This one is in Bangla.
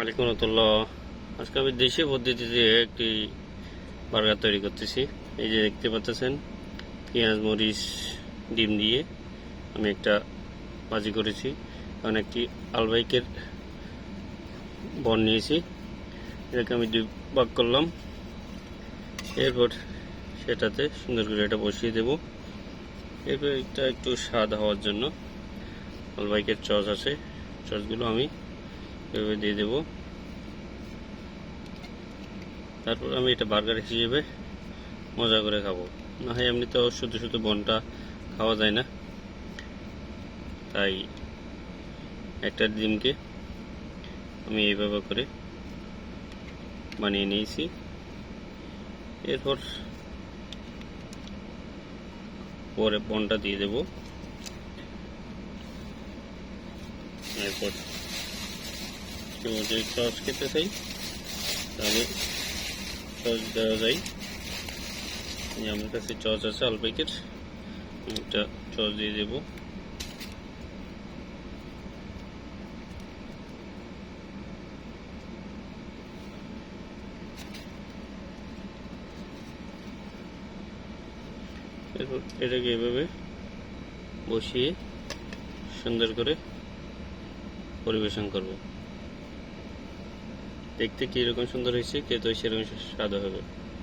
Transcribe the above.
আলাইকুম রহমতুল্লাহ আজকে আমি দেশি পদ্ধতিতে একটি বার্গার তৈরি করতেছি। এই যে দেখতে পাচ্ছেন, পেঁয়াজ, মরিচ, ডিম দিয়ে আমি একটা ভাজি করেছি। কারণ একটি আলবাইকের বন নিয়েছি। এটাকে আমি দুই ভাগ করলাম। এরপর সেটাতে সুন্দর করে এটা বসিয়ে দেব। এরপর এটা একটু স্বাদ হওয়ার জন্য আলবাইকের চচ আছে। চচগুলো আমি এভাবে দিয়ে দেব। তারপর আমি এটা বার্গার হিসেবে মজা করে খাব। না হয় এমনি তো শুধু শুধু বনটা খাওয়া যায় না। তাই একটা ডিমকে আমি এইভাবে করে বানিয়ে নিয়েছি। এরপর পরে বনটা দিয়ে দেব। এরপর কেউ যদি সস খেতে চাই, তাহলে সস দেওয়া যায়। আমার কাছে চস আছে আলপাইকের একটা চস দিয়ে দেব। এরপর এটাকে এভাবে বসিয়ে সুন্দর করে পরিবেশন করব। দেখতে কীরকম সুন্দর হয়েছে খেতে সেরকম স্বাদ হবে।